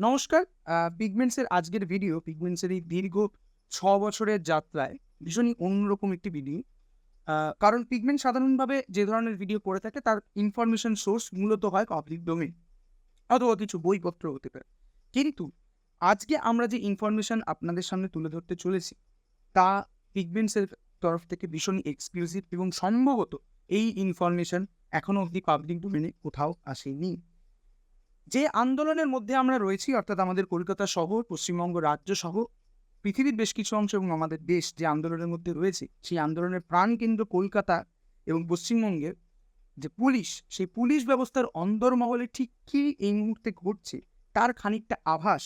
নমস্কার পিগমেন্টসের আজকের ভিডিও পিগমেন্টসের এই দীর্ঘ ছ বছরের যাত্রায় ভীষণই অন্যরকম একটি ভিডিও কারণ পিগমেন্ট সাধারণভাবে যে ধরনের ভিডিও করে থাকে, তার ইনফরমেশন সোর্স মূলত হয় পাবলিক ডোমেন অথবা কিছু বইপত্র হতে পারে। কিন্তু আজকে আমরা যে ইনফরমেশন আপনাদের সামনে তুলে ধরতে চলেছি, তা পিগমেন্টসের তরফ থেকে ভীষণই এক্সক্লুসিভ এবং সম্ভবত এই ইনফরমেশন এখনও অবধি পাবলিক ডোমেনে কোথাও আসেনি। যে আন্দোলনের মধ্যে আমরা রয়েছি, অর্থাৎ আমাদের কলকাতা শহর, পশ্চিমবঙ্গ রাজ্য সহ পৃথিবীর বেশ কিছু অংশ এবং আমাদের দেশ যে আন্দোলনের মধ্যে রয়েছে, সেই আন্দোলনের প্রাণকেন্দ্র কলকাতা এবং পশ্চিমবঙ্গের যে পুলিশ, সেই পুলিশ ব্যবস্থার অন্দরমহলে ঠিক কী এই মুহূর্তে ঘটছে, তার খানিকটা আভাস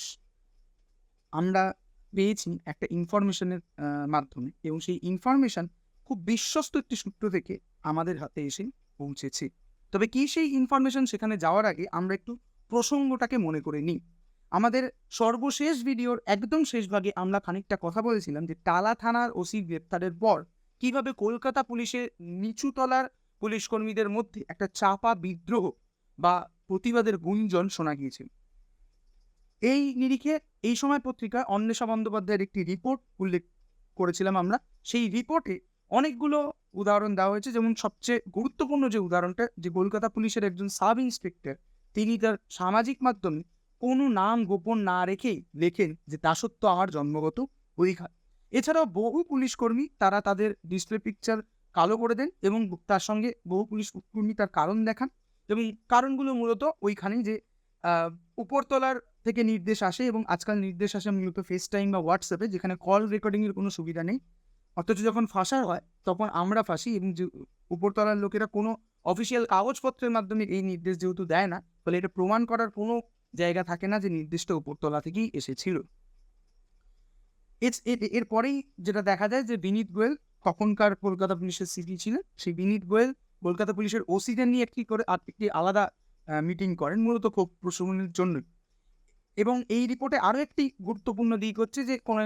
আমরা পেয়েছি একটা ইনফরমেশনের মাধ্যমে এবং সেই ইনফরমেশন খুব বিশ্বস্ত একটি সূত্র থেকে আমাদের হাতে এসে পৌঁছেছে। তবে কি সেই ইনফরমেশন সেখানে যাওয়ার আগে আমরা একটু প্রসঙ্গটাকে মনে করে নিই। আমাদের সর্বশেষ ভিডিওর একদম শেষ ভাগে আমরা খানিকটা কথা বলেছিলাম যে টালা থানার ওসি গ্রেপ্তারের পর কীভাবে কলকাতা পুলিশের নিচুতলার পুলিশ কর্মীদের মধ্যে একটা চাপা বিদ্রোহ বা প্রতিবাদের গুঞ্জন শোনা গিয়েছিল এই নিরিখে এই সময় পত্রিকায় অন্বেষা বন্দ্যোপাধ্যায়ের একটি রিপোর্ট উল্লেখ করেছিলাম আমরা। সেই রিপোর্টে অনেকগুলো উদাহরণ দেওয়া হয়েছে। যেমন সবচেয়ে গুরুত্বপূর্ণ যে উদাহরণটা যে কলকাতা পুলিশের একজন সাব ইন্সপেক্টর তিনি তার সামাজিক মাধ্যমে কোনো নাম গোপন না রেখেই লেখেন যে দাসত্ব আমার জন্মগত অধিকার। এছাড়াও বহু পুলিশ কর্মী তারা তাদের ডিসপ্লে পিকচার কালো করে দেন এবং তার সঙ্গে বহু পুলিশ কর্মী তার কারণ দেখান এবং কারণগুলো মূলত ওইখানেই যে উপরতলার থেকে নির্দেশ আসে এবং আজকাল নির্দেশ আসে মূলত ফেস টাইম বা হোয়াটসঅ্যাপে যেখানে কল রেকর্ডিংয়ের কোনো সুবিধা নেই। অথচ যখন ফাঁসা হয় তখন আমরা ফাঁসি এবং যে, উপরতলার লোকেরা কোনো অফিসিয়াল কাগজপত্রের মাধ্যমে এই নির্দেশ যেহেতু দেয় না ফলে এটা প্রমাণ করার কোনো জায়গা থাকে না যে নির্দিষ্ট উপরতলা থেকেই এসেছিল। এর- এর- এরপরেই যেটা দেখা যায় যে বিনীত গোয়েল তখনকার কলকাতা পুলিশের সিপি ছিলেন। সেই বিনীত গোয়েল কলকাতা পুলিশের ওসিদের নিয়ে একটি করে একটি আলাদা মিটিং করেন মূলত ক্ষোভ প্রশমনের জন্য এবং এই রিপোর্টে আরও একটি গুরুত্বপূর্ণ দিক হচ্ছে যে কোনো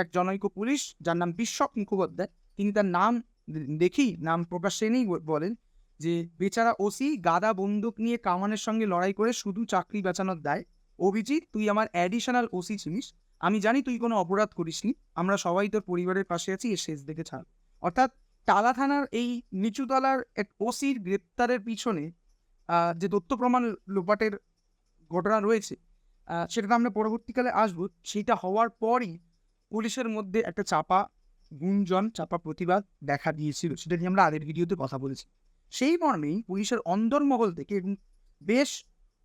এক, জনৈক পুলিশ যার নাম বিশ্বক মুখোপাধ্যায় তিনি তার নাম দে- দেখেই নাম প্রকাশ্যে নেই বলেন যে বেচারা ওসি গাদা বন্দুক নিয়ে কামানের সঙ্গে লড়াই করে শুধু চাকরি বাঁচানোর দায়। অভিজিৎ, তুই আমার অ্যাডিশনাল ওসি ছিলিস। আমি জানি তুই কোনো অপরাধ করিসনি। আমরা সবাই তোর পরিবারের পাশে আছি, এর শেষ দেখে ছাড়। অর্থাৎ টালা থানার এই নিচুতলার এক ওসির গ্রেপ্তারের পিছনে যে তথ্য প্রমাণ লোপাটের ঘটনা রয়েছে সেটা আমরা পরবর্তীকালে আসব। সেটা হওয়ার পরই পুলিশের মধ্যে একটা চাপা গুঞ্জন, চাপা প্রতিবাদ দেখা দিয়েছিল। সেটা নিয়ে আমরা আগের ভিডিওতে কথা বলেছি। সেই মর্মেই পুলিশের অন্দরমহল থেকে এবং বেশ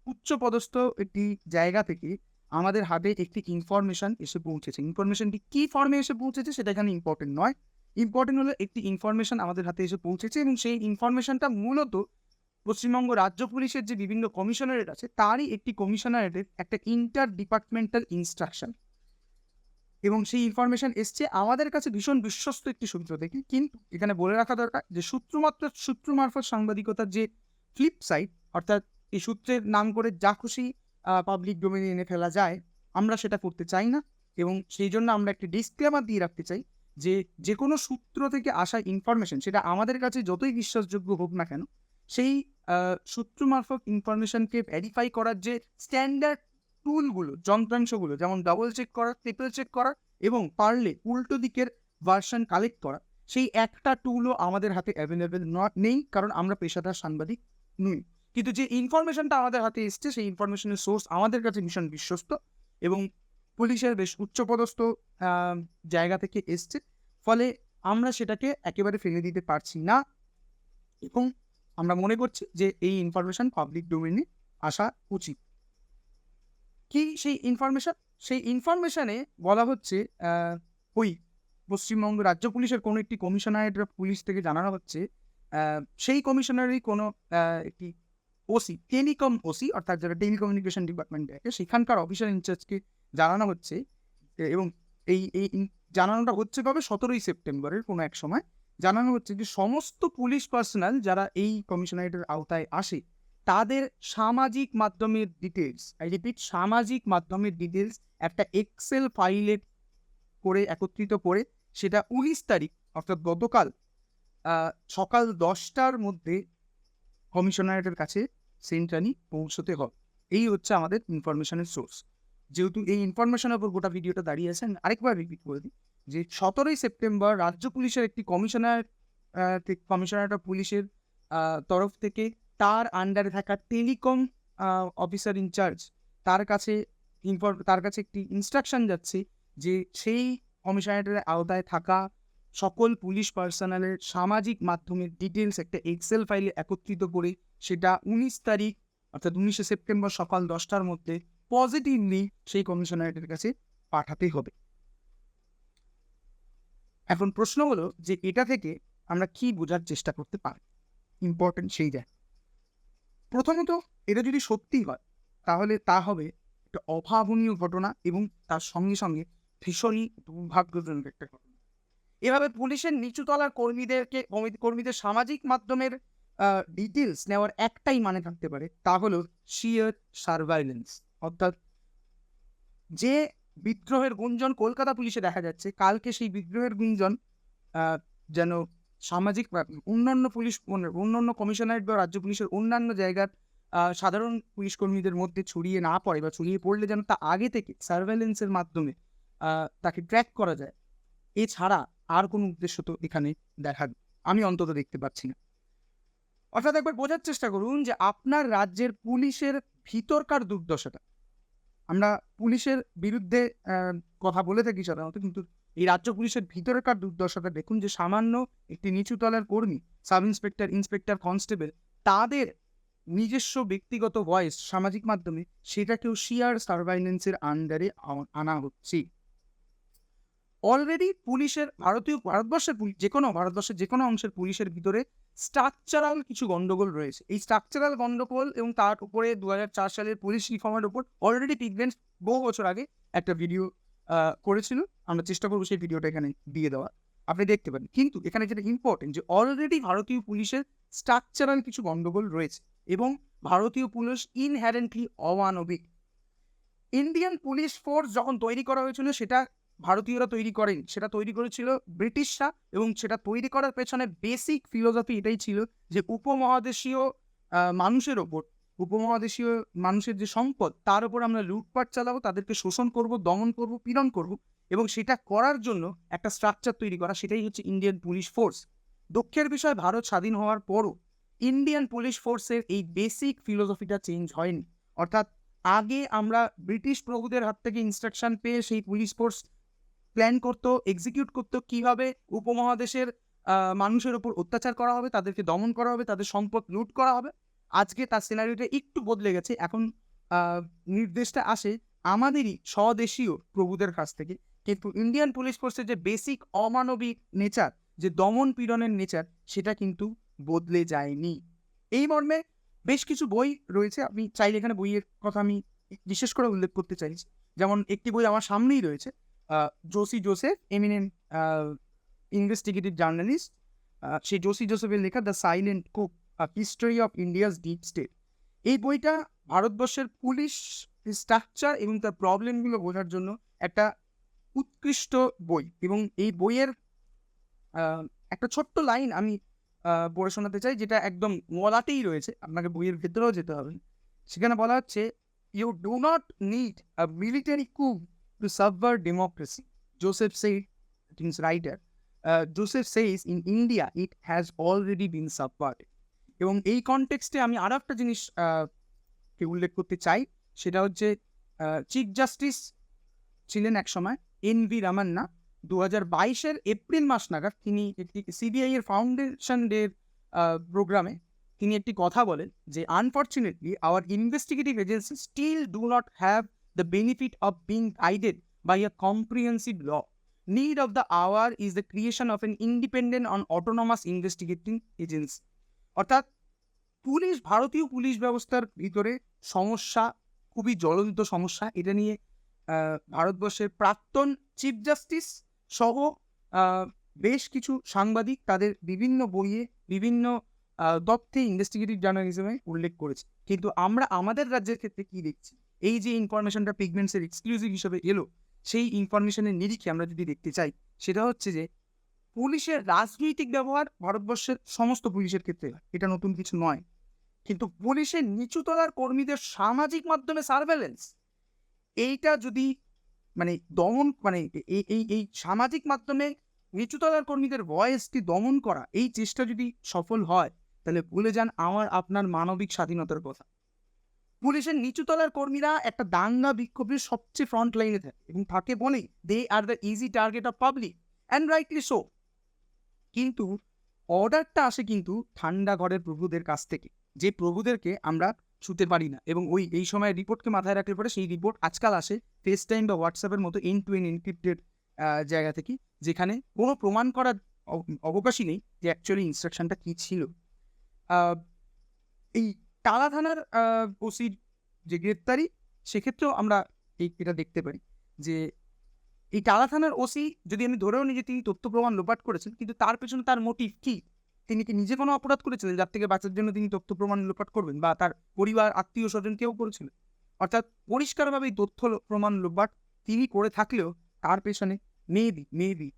উচ্চপদস্থ একটি জায়গা থেকে আমাদের হাতে একটি ইনফরমেশন এসে পৌঁছেছে। ইনফরমেশনটি কি ফর্মে এসে পৌঁছেছে সেটা এখানে ইম্পর্টেন্ট নয়। ইম্পর্টেন্ট হলো একটি ইনফরমেশন আমাদের হাতে এসে পৌঁছেছে এবং সেই ইনফরমেশনটা মূলত পশ্চিমবঙ্গ রাজ্য পুলিশের যে বিভিন্ন কমিশনারেট আছে, তারই একটি কমিশনারেটের একটা ইন্টার ডিপার্টমেন্টাল ইনস্ট্রাকশন এবং সেই ইনফরমেশন এসছে আমাদের কাছে ভীষণ বিশ্বস্ত একটি সূত্র থেকে কিন্তু এখানে বলে রাখা দরকার যে সূত্রমাত্র সূত্র মারফত সাংবাদিকতার যে ফ্লিপ সাইড অর্থাৎ এই সূত্রের নাম করে যা খুশি পাবলিক ডোমেনে এনে ফেলা যায়, আমরা সেটা করতে চাই না। এবং সেই জন্য আমরা একটি ডিসক্লেমার দিয়ে রাখতে চাই যে যে কোনো সূত্র থেকে আসা ইনফরমেশন সেটা আমাদের কাছে যতই বিশ্বাসযোগ্য হোক না কেন, সেই সূত্র মারফত ইনফরমেশনকে ভেরিফাই করার যে স্ট্যান্ডার্ড টুলগুলো যন্ত্রাংশগুলো, যেমন ডাবল চেক করা ট্রিপল চেক করা এবং পারলে উল্টো দিকের ভার্সন কালেক্ট করা, সেই একটা টুলও আমাদের হাতে অ্যাভেলেবেল নেই, কারণ আমরা পেশাদার সাংবাদিক নই। কিন্তু যে ইনফরমেশনটা আমাদের হাতে এসছে, সেই ইনফরমেশনের সোর্স আমাদের কাছে ভীষণ বিশ্বস্ত এবং পুলিশের বেশ উচ্চপদস্থ জায়গা থেকে এসছে। ফলে আমরা সেটাকে একেবারে ফেলে দিতে পারছি না এবং আমরা মনে করছি যে এই ইনফরমেশন পাবলিক ডোমেনে আসা উচিত। কি সেই ইনফরমেশন সেই ইনফরমেশনে বলা হচ্ছে ওই পশ্চিমবঙ্গ রাজ্য পুলিশের কোনো একটি কমিশনারেট পুলিশ থেকে জানানো হচ্ছে সেই কমিশনারই কোনো একটি ওসি টেলিকম ওসি অর্থাৎ যারা টেলিকমিউনিকেশন ডিপার্টমেন্টে আছে, সেখানকার অফিসার ইনচার্জকে জানানো হচ্ছে এবং এই এই জানানোটা হচ্ছে কবে? সতেরোই সেপ্টেম্বরের কোনো এক সময়। জানানো হচ্ছে যে সমস্ত পুলিশ পার্সোনাল যারা এই কমিশনারেটের আওতায় আসে তাদের সামাজিক মাধ্যমের ডিটেলস আই রিপিট সামাজিক মাধ্যমের ডিটেলস একটা এক্সেল ফাইলে করে একত্রিত করে সেটা উনিশ তারিখ, অর্থাৎ গতকাল সকাল দশটার মধ্যে কমিশনারেটের কাছে সেন্ট্রানি পৌঁছতে হবে এই হচ্ছে আমাদের ইনফরমেশনের সোর্স যেহেতু এই ইনফরমেশনের উপর গোটা ভিডিওটা দাঁড়িয়ে আছেন আরেকবার রিপিট করে দিই, যে সতেরোই সেপ্টেম্বর রাজ্য পুলিশের একটি কমিশনার কমিশনার অফ পুলিশের তরফ থেকে তার আন্ডারে থাকা টেলিকম অফিসার ইনচার্জ তার কাছে তার কাছে একটি ইনস্ট্রাকশন যাচ্ছে যে সেই কমিশনারেটের আওতায় থাকা সকল পুলিশ পার্সোনালের সামাজিক মাধ্যমের ডিটেলস একটা এক্সেল ফাইলে একত্রিত করে সেটা উনিশ তারিখ, অর্থাৎ উনিশে সেপ্টেম্বর সকাল দশটার মধ্যে পজিটিভলি সেই কমিশনারেটের কাছে পাঠাতে হবে। এখন প্রশ্ন হলো যে এটা থেকে আমরা কি বোঝার চেষ্টা করতে পারি? ইম্পর্টেন্ট সেই জায়গা। প্রথমত এটা যদি সত্যি হয়, তাহলে তা হবে একটা অভাবনীয় ঘটনা এবং তার সঙ্গে সঙ্গে ভীষণই দুর্ভাগ্যজনক একটা ঘটনা। এভাবে পুলিশের নিচুতলার কর্মীদেরকে কর্মীদের সামাজিক মাধ্যমের ডিটেলস নেওয়ার একটাই মানে থাকতে পারে, তা হলো শিয়ার সার্ভাইলেন্স অর্থাৎ যে বিদ্রোহের গুঞ্জন কলকাতা পুলিশে দেখা যাচ্ছে, কালকে সেই বিদ্রোহের গুঞ্জন যেন সামাজিক অন্যান্য পুলিশ অন্যান্য কমিশনারেট বা রাজ্য পুলিশের অন্যান্য জায়গার সাধারণ পুলিশ কর্মীদের মধ্যে ছড়িয়ে না পড়ে বা ছড়িয়ে পড়লে যেন তা আগে থেকে সার্ভেলেন্সের মাধ্যমে তাকে ট্র্যাক করা যায়। এছাড়া আর কোনো উদ্দেশ্য তো এখানে দেখা, আমি অন্তত দেখতে পাচ্ছি না। অর্থাৎ একবার বোঝার চেষ্টা করুন যে আপনার রাজ্যের পুলিশের ভিতরকার দুর্দশাটা। আমরা পুলিশের বিরুদ্ধে কথা বলে থাকি সাধারণত, কিন্তু এই রাজ্য পুলিশের ভিতরকার দুর্দশাটা দেখুন যে সামান্য একটি নিচুতলার কর্মী, সাব ইন্সপেক্টর ইন্সপেক্টর, কনস্টেবল, তাদের নিজস্ব ব্যক্তিগত ভয়েস সামাজিক মাধ্যমে সেটাকেও শিয়ার সার্ভাইলেন্সের আন্ডারে আনা হচ্ছে। অলরেডি পুলিশের ভারতীয়, ভারতবর্ষের পুলিশ যে কোনো, ভারতবর্ষের যে কোনো অংশের পুলিশের ভিতরে স্ট্রাকচারাল কিছু গন্ডগোল রয়েছে। এই স্ট্রাকচারাল গন্ডগোল এবং তার উপরে দু সালের পুলিশ রিফর্মের উপর অলরেডি পিগমেন্ট বহু বছর আগে একটা ভিডিও করেছিল, আমরা চেষ্টা করব সেই ভিডিওটা এখানে দিয়ে দেওয়া আপনি দেখতে পারেন। কিন্তু এখানে যেটা ইম্পর্টেন্ট যে অলরেডি ভারতীয় পুলিশের স্ট্রাকচারাল কিছু গন্ডগোল রয়েছে এবং ভারতীয় পুলিশ ইনহ্যারেন্টলি অমানবিক। ইন্ডিয়ান পুলিশ ফোর্স যখন তৈরি করা হয়েছিল, সেটা ভারতীয়রা তৈরি করেন। সেটা তৈরি করেছিল ব্রিটিশরা এবং সেটা তৈরি করার পেছনে বেসিক ফিলোসফি এটাই ছিল যে উপমহাদেশীয় মানুষের ওপর উপমহাদেশীয় মানুষের যে সম্পদ, তার উপর আমরা লুটপাট চালাবো, তাদেরকে শোষণ করব, দমন করব, পীড়ন করব এবং সেটা করার জন্য একটা স্ট্রাকচার তৈরি করা, সেটাই হচ্ছে ইন্ডিয়ান পুলিশ ফোর্স দক্ষের বিষয়, ভারত স্বাধীন হওয়ার পরও ইন্ডিয়ান পুলিশ ফোর্সের এই বেসিক ফিলোসফিটা চেঞ্জ হয়নি। অর্থাৎ আগে আমরা ব্রিটিশ প্রভুদের হাত থেকে ইনস্ট্রাকশন পেয়ে সেই পুলিশ ফোর্স প্ল্যান করতো এক্সিকিউট করতো, কীভাবে উপমহাদেশের মানুষের ওপর অত্যাচার করা হবে, তাদেরকে দমন করা হবে, তাদের সম্পদ লুট করা হবে। আজকে তার সিনারিওটা একটু বদলে গেছে। এখন নির্দেশটা আসে আমাদেরই স্বদেশীয় প্রভুদের কাছ থেকে। কিন্তু ইন্ডিয়ান পুলিশ ফোর্সের যে বেসিক অমানবিক নেচার যে দমন পীড়নের নেচার সেটা কিন্তু বদলে যায়নি। এই মর্মে বেশ কিছু বই রয়েছে। আপনি চাইলে এখানে বইয়ের কথা আমি বিশেষ করে উল্লেখ করতে চাইছি যেমন একটি বই আমার সামনেই রয়েছে Josy Joseph eminent investigative journalist সেই জোসি জোসেফের লেখা the silent coup history of India's deep state এই বইটা ভারতবর্ষের পুলিশ স্ট্রাকচার এবং তার প্রবলেমগুলো বোঝার জন্য একটা উৎকৃষ্ট বই। এবং এই বইয়ের একটা ছোট্ট লাইন আমি পড়ে শোনাতে চাই যেটা একদম গলাতেই রয়েছে। আপনাকে বইয়ের ভেতরেও যেতে হবে। সেখানে বলা হচ্ছে you do not need a military coup to subvert democracy Joseph writer, uh, Joseph says in India it has already been subverted. এবং এই কনটেক্সটে আমি আরও একটা জিনিস উল্লেখ করতে চাই, সেটা হচ্ছে চিফ জাস্টিস ছিলেন এক সময় এন ভি রামান্না দু হাজার বাইশের এপ্রিল মাস নাগাদ তিনি একটি সিবিআই এর ফাউন্ডেশন ডে প্রোগ্রামে তিনি একটি কথা বলেন যে unfortunately our investigative agency still do not have the benefit of being guided by a comprehensive law Need of the hour is the creation of an independent and autonomous investigating agency. অর্থাৎ police, ভারতীয় police ব্যবস্থার ভিতরে সমস্যা, খুবই জ্বলন্ত সমস্যা। এটা নিয়ে ভারতবর্ষের প্রাক্তন চিফ জাস্টিস সহ বেশ কিছু সাংবাদিক তাদের বিভিন্ন বইয়ে, বিভিন্ন তথ্যে ইনভেস্টিগেটিভ জার্নালিজমে উল্লেখ করেছে। কিন্তু আমরা আমাদের রাজ্যের ক্ষেত্রে কি দেখছি? এই যে ইনফরমেশনটা পিগমেন্টসের এক্সক্লুসিভ হিসেবে এলো, সেই ইনফরমেশনের নিরিখে আমরা যদি দেখতে চাই, সেটা হচ্ছে যে পুলিশের রাজনৈতিক ব্যবহার ভারতবর্ষের সমস্ত পুলিশের ক্ষেত্রে। এটা নতুন কিছু নয় কিন্তু পুলিশের নিচুতলার কর্মীদের সামাজিক মাধ্যমে সার্ভেলেন্স এইটা যদি মানে দমন মানে এই এই সামাজিক মাধ্যমে নিচুতলার কর্মীদের ভয়েসটি দমন করা, এই চেষ্টা যদি সফল হয়, তাহলে ভুলে যান আমার, আপনার মানবিক স্বাধীনতার কথা পুলিশের নিচুতলার কর্মীরা একটা দাঙ্গা বিক্ষোভের সবচেয়ে ফ্রন্ট লাইনে থাকে এবং থাকে বলেই they are the easy target of public and rightly so কিন্তু অর্ডারটা আসে কিন্তু ঠান্ডা ঘরের প্রভুদের কাছ থেকে। যে প্রভুদেরকে আমরা ছুতে পারি না এবং ওই, এই সময় রিপোর্টকে মাথায় রাখলে পরে সেই রিপোর্ট আজকাল আসে ফেস টাইম বা হোয়াটসঅ্যাপের মতো এন টু এন এনক্রিপ্টেড জায়গা থেকে, যেখানে কোনো প্রমাণ করার অব- অবকাশই নেই যে অ্যাকচুয়ালি ইনস্ট্রাকশনটা কী ছিল। এই টালা থানার ওসির যে গ্রেপ্তারি, সেক্ষেত্রেও আমরা এই, এটা দেখতে পারি যে এই টালা থানার ওসি, যদি আমি ধরেও নিই যে তিনি তথ্য প্রমাণ লোপাট করেছেন, কিন্তু তার পেছনে তার মোটিভ কি? তিনি কি নিজে কোনো অপরাধ করেছিলেন যার থেকে বাঁচার জন্য তিনি তথ্য প্রমাণ লোপাট করবেন বা তার পরিবার, আত্মীয় স্বজন কেউ করেছিলেন অর্থাৎ পরিষ্কারভাবে এই তথ্য প্রমাণ লোপাট তিনি করে থাকলেও তার পেছনে মেবি মেবি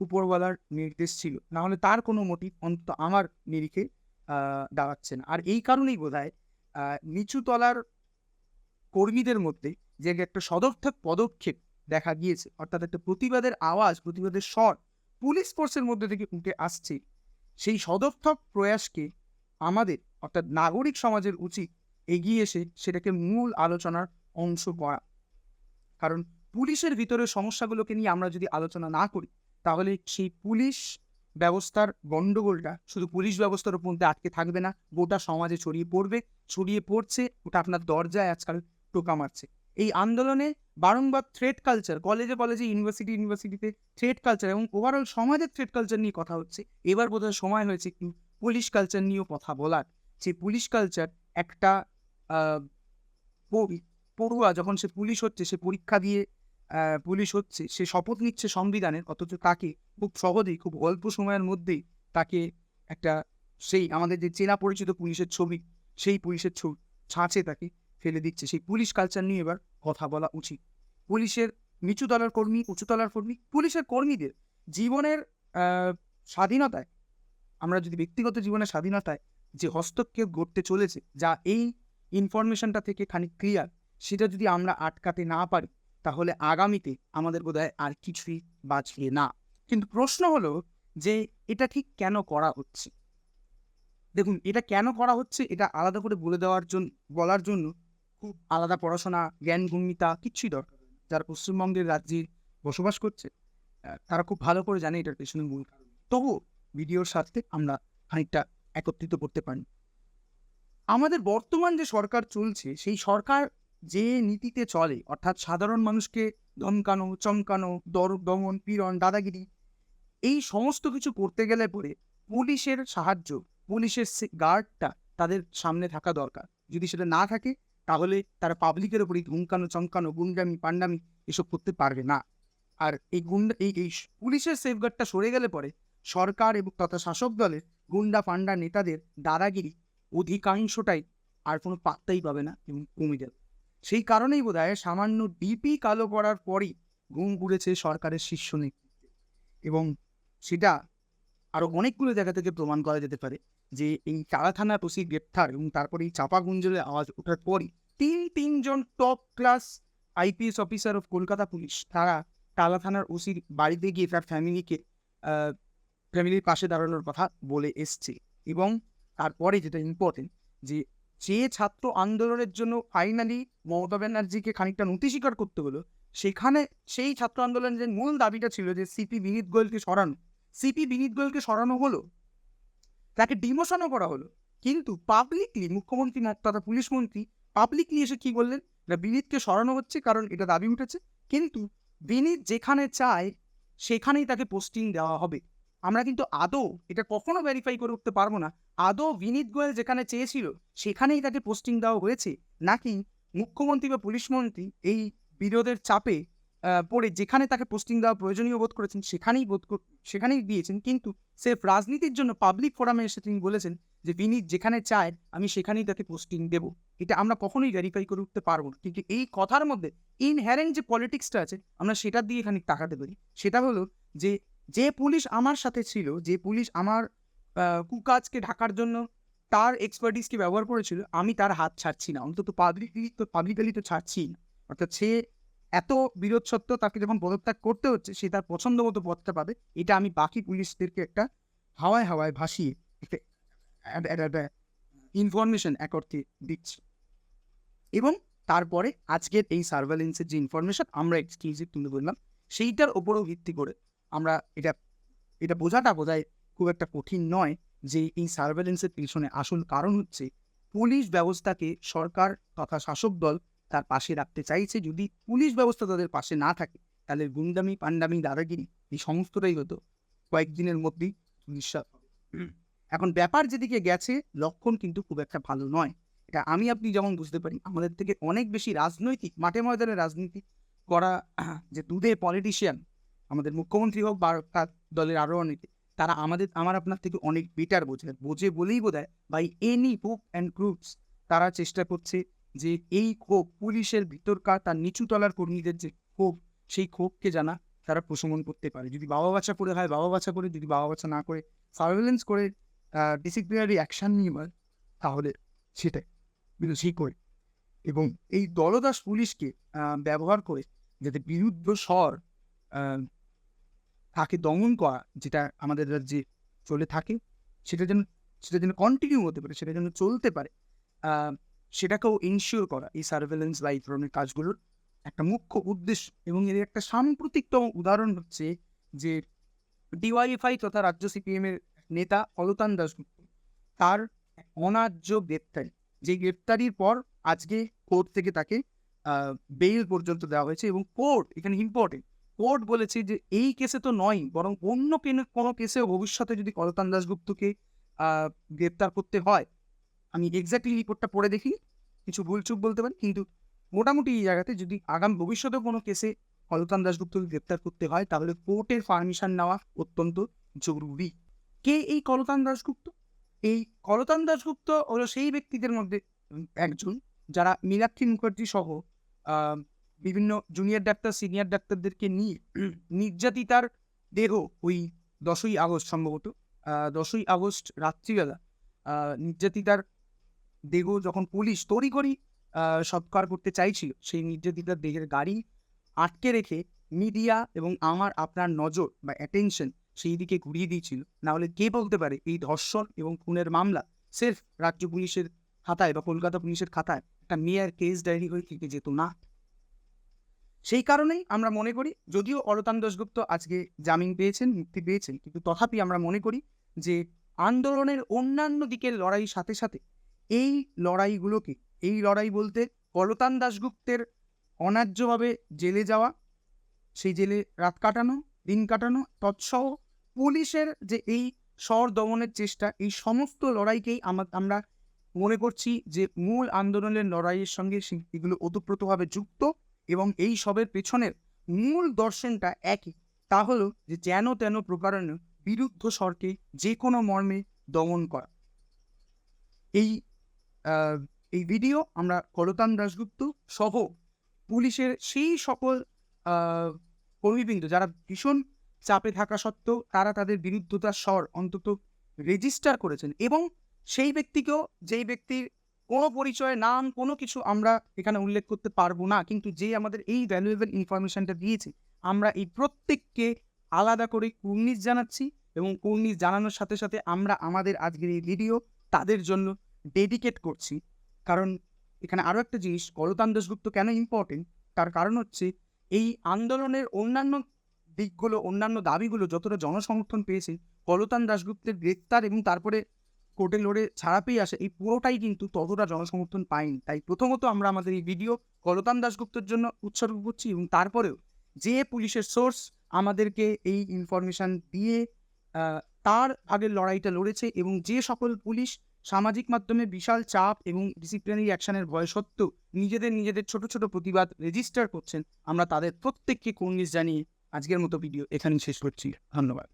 উপরওয়ালার নির্দেশ ছিল। না হলে তার কোনো মোটিভ অন্তত আমার নিরিখে দাঁড়াচ্ছে না। আর এই কারণেই বোধ হয় নিচু তলার কর্মীদের মধ্যে যে একটা সদর্থক পদক্ষেপ দেখা গিয়েছে। অর্থাৎ একটা প্রতিবাদের আওয়াজ, প্রতিবাদের স্বর পুলিশ ফোর্সের মধ্যে থেকে উঠে আসছে। সেই সদর্থক প্রয়াসকে আমাদের, অর্থাৎ নাগরিক সমাজের উচিত এগিয়ে এসে সেটাকে মূল আলোচনার অংশ করা। কারণ পুলিশের ভিতরের সমস্যাগুলোকে নিয়ে আমরা যদি আলোচনা না করি, তাহলে সেই পুলিশ ব্যবস্থার গণ্ডগোলটা শুধু পুলিশ ব্যবস্থার মধ্যে আটকে থাকবে না, গোটা সমাজে ছড়িয়ে পড়বে, ছড়িয়ে পড়ছে, ওটা আপনার দরজায় আজকাল টোকা মারছে। এই আন্দোলনে বারংবার থ্রেড কালচার কলেজে কলেজে ইউনিভার্সিটি ইউনিভার্সিটিতে থ্রেড কালচার এবং ওভারঅল সমাজের থ্রেড কালচার নিয়ে কথা হচ্ছে। এবার বোধহয় সময় হয়েছে একটু পুলিশ কালচার নিয়েও কথা বলার। যে পুলিশ কালচার একটা পড়ুয়া যখন সে পুলিশ হচ্ছে, সে পরীক্ষা দিয়ে পুলিশ হচ্ছে, সে শপথ নিচ্ছে সংবিধানের, অথচ তাকে খুব সহজেই, খুব অল্প সময়ের মধ্যেই তাকে একটা সেই আমাদের যে চেনা পরিচিত পুলিশের ছবি, সেই পুলিশের ছবি, ছাঁচে তাকে ফেলে দিচ্ছে। সেই পুলিশ কালচার নিয়ে এবার কথা বলা উচিত। পুলিশের নিচু তলার কর্মী, উঁচু তলার কর্মী, পুলিশের কর্মীদের জীবনের স্বাধীনতায়, আমরা যদি ব্যক্তিগত জীবনের স্বাধীনতায় যে হস্তক্ষেপ ঘটতে চলেছে, যা এই ইনফরমেশনটা থেকে খানিক ক্লিয়ার সেটা যদি আমরা আটকাতে না পারি, তাহলে আগামীতে আমাদের বোধহয় আর কিছুই বাঁচবে না। কিন্তু প্রশ্ন হলো যে, এটা ঠিক কেন করা হচ্ছে? দেখুন, এটা কেন করা হচ্ছে, এটা আলাদা করে বলে দেওয়ার জন্য, বলার জন্য খুব আলাদা পড়াশোনা, জ্ঞান গুণিতা কিচ্ছুই দরকার যারা পশ্চিমবঙ্গের রাজ্যে বসবাস করছে তারা খুব ভালো করে জানে এটার পেছনে মূল কারণ। তবুও ভিডিওর সাথে আমরা খানিকটা একত্রিত করতে পারি। আমাদের বর্তমান যে সরকার চলছে, সেই সরকার যে নীতিতে চলে, অর্থাৎ সাধারণ মানুষকে ধমকানো চমকানো, দর, দমন, পীড়ন, দাদাগিরি, এই সমস্ত কিছু করতে গেলে পরে পুলিশের সাহায্য, পুলিশের গার্ডটা তাদের সামনে থাকা দরকার। যদি সেটা না থাকে তাহলে তারা পাবলিকের উপরই ধুমকানো, চমকানো, গুন্ডামি পান্ডামি এসব করতে পারবে না। আর এই গুন্ডা, এই এই পুলিশের সেফগার্ডটা সরে গেলে পরে সরকার এবং তথা শাসক দলের গুন্ডা পান্ডা নেতাদের দাদাগিরি অধিকাংশটাই আর কোনো পাত্তাই পাবে না এবং কমে যাবে। সেই কারণেই বোধ হয় সামান্য ডিপি কালো করার পরই ঘুম উড়েছে সরকারের শীর্ষ নেতৃত্বে। এবং সেটা আরও অনেকগুলো জায়গা থেকে প্রমাণ করা যেতে পারে। যে এই থানার ওসি গ্রেপ্তার এবং তারপরে এই চাপা গুঞ্জলের আওয়াজ ওঠার পরই তিন, তিনজন top class IPS officer of Kolkata police তারা টালা থানার ওসির বাড়িতে গিয়ে তার ফ্যামিলিকে ফ্যামিলির পাশে দাঁড়ানোর কথা বলে এসছে এবং তারপরে যেটা ইম্পর্টেন্ট যে যে ছাত্র আন্দোলনের জন্য ফাইনালি মমতা ব্যানার্জিকে খানিকটা নথি স্বীকার করতে হলো, সেখানে সেই ছাত্র আন্দোলনের মূল দাবিটা ছিল যে সিপি বিনীত গোয়েলকে সরানো সিপি বিনীত গোয়েলকে সরানো হলো তাকে ডিমোশনও করা হলো। কিন্তু পাবলিকলি মুখ্যমন্ত্রী তথা পুলিশ মন্ত্রী পাবলিকলি এসে কি বললেন? না, বিনীতকে সরানো হচ্ছে কারণ এটা দাবি উঠেছে। কিন্তু বিনীত যেখানে চায়, সেখানেই তাকে পোস্টিং দেওয়া হবে। আমরা কিন্তু আদৌ এটা কখনো ভেরিফাই করে উঠতে পারব না। আদৌ বিনীত গোয়েল যেখানে চেয়েছিল, সেখানেই তাকে পোস্টিং দেওয়া হয়েছে? নাকি মুখ্যমন্ত্রী বা পুলিশ মন্ত্রী এই বিরোধের চাপে পড়ে যেখানে তাকে পোস্টিং দেওয়া প্রয়োজনীয় বোধ করেছেন, সেখানেই বোধ সেখানেই দিয়েছেন কিন্তু সেফ রাজনীতির জন্য পাবলিক ফোরামে এসে তিনি বলেছেন যে বিনীত যেখানে চায়, আমি সেখানেই তাকে পোস্টিং দেব। এটা আমরা কখনোই ভেরিফাই করে উঠতে পারব না। কিন্তু এই কথার মধ্যে ইনহ্যারেন্ট যে পলিটিক্সটা আছে, আমরা সেটার দিয়ে খানিক তাকাতে পারি। সেটা হলো যে যে পুলিশ আমার সাথে ছিল, যে পুলিশ আমার কুকাজকে ঢাকার জন্য তার এক্সপার্টিসকে ব্যবহার করেছিল, আমি তার হাত ছাড়ছি না। অন্তত পাবলিকলি তো পাবলিকালি তো ছাড়ছি না। অর্থাৎ সে এত বিরোধ সত্ত্বেও তাকে যখন পদত্যাগ করতে হচ্ছে, সে তার পছন্দ মতো পদটা পাবে। এটা আমি বাকি পুলিশদেরকে একটা হাওয়ায় হাওয়ায় ভাসিয়ে একটা ইনফরমেশন এক অর্থে দিচ্ছি। এবং তারপরে আজকের এই সার্ভেলেন্সের যে ইনফরমেশন আমরা এক্সক্লুসিভ তুলে ধরলাম, সেইটার ওপরও ভিত্তি করে আমরা এটা এটা বোঝাটা বোঝায় খুব একটা কঠিন নয় যে এই সার্ভেলেন্সের পিছনে আসল কারণ হচ্ছে পুলিশ ব্যবস্থাকে সরকার তথা শাসক দল তার পাশে রাখতে চাইছে। যদি পুলিশ ব্যবস্থা তাদের পাশে না থাকে, তাহলে গুন্ডামি পান্ডামি দাদাগিরি, এই সমস্তটাই হতো কয়েকদিনের মধ্যেই নিঃশ্বাস এখন ব্যাপার যেদিকে গেছে, লক্ষণ কিন্তু খুব একটা ভালো নয়। এটা আমি, আপনি যেমন বুঝতে পারি, আমাদের থেকে অনেক বেশি রাজনৈতিক, মাঠে ময়দানে রাজনীতি করা, যে দুধে পলিটিশিয়ান আমাদের মুখ্যমন্ত্রী হোক বা তার দলের আরও অনেকে, তারা আমাদের, আমার আপনার থেকে অনেক বেটার বোঝে। বোঝে বলেই বোধ হয় by any book and groups তারা চেষ্টা করছে যে এই ক্ষোভ পুলিশের ভিতরকার তার নিচু তলার কর্মীদের যে ক্ষোভ, সেই ক্ষোভকে জানা তারা প্রশমন করতে পারে। যদি বাবা বাচ্চা করে হয়, বাবা বাচ্চা করে, যদি বাবা বাচ্চা না করে সার্ভেলেন্স করে ডিসিপ্লিনারি অ্যাকশন নিয়ে তাহলে সেটাই। বিরোধী করে। এবং এই দলদাস পুলিশকে ব্যবহার করে যাতে বিরুদ্ধ স্বর তাকে দমন করা, যেটা আমাদের রাজ্যে চলে থাকে, সেটা যেন সেটা যেন কন্টিনিউ হতে পারে, সেটা যেন চলতে পারে। সেটাকেও ইনশিওর করা এই সার্ভেলেন্স বা এই ধরনের কাজগুলোর একটা মুখ্য উদ্দেশ্য। এবং এর একটা সাম্প্রতিকতম উদাহরণ হচ্ছে যে ডিওয়াইএফআই তথা রাজ্য সিপিএম এর নেতা অলতান দাসগুপ্ত তার অনার্য গ্রেপ্তারি, যে গ্রেপ্তারির পর আজকে কোর্ট থেকে তাকে বেইল পর্যন্ত দেওয়া হয়েছে এবং কোর্ট, এখানে ইম্পর্টেন্ট কোর্ট বলেছে যে এই কেসে তো নয়, বরং অন্য কেন- কেসে ভবিষ্যতে যদি অলতান দাসগুপ্তকে গ্রেপ্তার করতে হয় আমি এক্স্যাক্টলি রিপোর্টটা পড়ে দেখি, কিছু ভুলচুক বলতে পারি, কিন্তু মোটামুটি এই জায়গাতে যদি আগাম ভবিষ্যতে কোনো কেসে কলতান দাসগুপ্তকে গ্রেপ্তার করতে হয়, তাহলে কোর্টের পারমিশন নেওয়া অত্যন্ত জরুরি। কে এই কলতান দাসগুপ্ত এই কলতান দাসগুপ্ত হলো সেই ব্যক্তিদের মধ্যে একজন যারা মীনাক্ষী মুখার্জি সহ বিভিন্ন জুনিয়র ডাক্তার সিনিয়র ডাক্তারদেরকে নিয়ে নির্যাতিতার দেহ ওই দশই আগস্ট সম্ভবত দশই আগস্ট রাত্রিবেলা নির্যাতিতার দেহ যখন পুলিশ তড়িঘড়ি আহ, সৎকার করতে চাইছিল। সেই নির্যাতিতার দেহের গাড়ি আটকে রেখে মিডিয়া এবং আমার আপনার নজর বা অ্যাটেনশন সেই দিকে ঘুরিয়ে দিয়েছিল। না হলে কে বলতে পারে এই ধর্ষণ এবং খুনের মামলা? সেলফ রাজ্য পুলিশের খাতায় বা কলকাতা পুলিশের খাতায় একটা মেয়ার কেস ডায়েরি হয়ে থেকে যেত না। সেই কারণেই আমরা মনে করি যদিও অরতান দাসগুপ্ত আজকে জামিন পেয়েছেন মুক্তি পেয়েছেন কিন্তু তথাপি আমরা মনে করি যে আন্দোলনের অন্যান্য দিকের লড়াইয়ের সাথে সাথে এই লড়াইগুলোকে, এই লড়াই বলতে কলতান দাশগুপ্তের অন্যায্যভাবে জেলে যাওয়া, সেই জেলে রাত কাটানো, দিন কাটানো, তৎসহ পুলিশের যে এই স্বর দমনের চেষ্টা, এই সমস্ত লড়াইকেই আমা- আমরা মনে করছি যে মূল আন্দোলনের লড়াইয়ের সঙ্গে এগুলো ওতপ্রোতভাবে যুক্ত এবং এই সবের পেছনের মূল দর্শনটা একই। তা হলো যে যেন তেন প্রকারণ বিরুদ্ধ স্বরকে যে কোনো মর্মে দমন করা। এই এই ভিডিও আমরা কলতান দাশগুপ্ত সহ পুলিশের সেই সকল কর্মীবৃন্দ যারা ভীষণ চাপে থাকা সত্ত্বেও তারা তাদের বিরুদ্ধতার স্বর অন্তত রেজিস্টার করেছেন এবং সেই ব্যক্তিকেও যেই ব্যক্তির কোনো পরিচয়, নাম, কোনো কিছু আমরা এখানে উল্লেখ করতে পারব না। কিন্তু যে আমাদের এই ভ্যালুয়েবল ইনফরমেশনটা দিয়েছে, আমরা এই প্রত্যেককে আলাদা করে কুর্নিশ জানাচ্ছি এবং কুর্নিশ জানানোর সাথে সাথে আমরা আমাদের আজকের এই ভিডিও তাদের জন্য ডেডিকেট করছি। কারণ এখানে আরও একটা জিনিস কলতান দাসগুপ্ত কেন ইম্পর্টেন্ট তার কারণ হচ্ছে এই আন্দোলনের অন্যান্য দিকগুলো, অন্যান্য দাবিগুলো যতটা জনসমর্থন পেয়েছে কলতান দাশগুপ্তের গ্রেপ্তার এবং তারপরে কোর্টে লড়ে ছাড়া পেয়ে আসে এই পুরোটাই কিন্তু ততটা জনসমর্থন পায়নি। তাই প্রথমত আমরা আমাদের এই ভিডিও কলতান দাশগুপ্তের জন্য উৎসর্গ করছি এবং তারপরেও যে পুলিশের সোর্স আমাদেরকে এই ইনফরমেশন দিয়ে তার আগের লড়াইটা লড়েছে এবং যে সকল পুলিশ সামাজিক মাধ্যমে বিশাল চাপ এবং ডিসিপ্লিনারি অ্যাকশনের ভয় সত্ত্বেও নিজেদের নিজেদের ছোট ছোট প্রতিবাদ রেজিস্টার করছেন। আমরা তাদের প্রত্যেককে কুর্নিশ জানিয়ে আজকের মতো ভিডিও এখানেই শেষ করছি। ধন্যবাদ।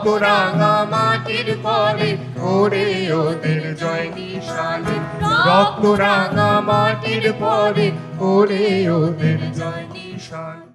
রক্ত রাঙা মাটির পরে ওরে ওদের জয় নিশানে। রক্ত রাঙা মাটির পরে ওরে ওদের জয় নিশানে।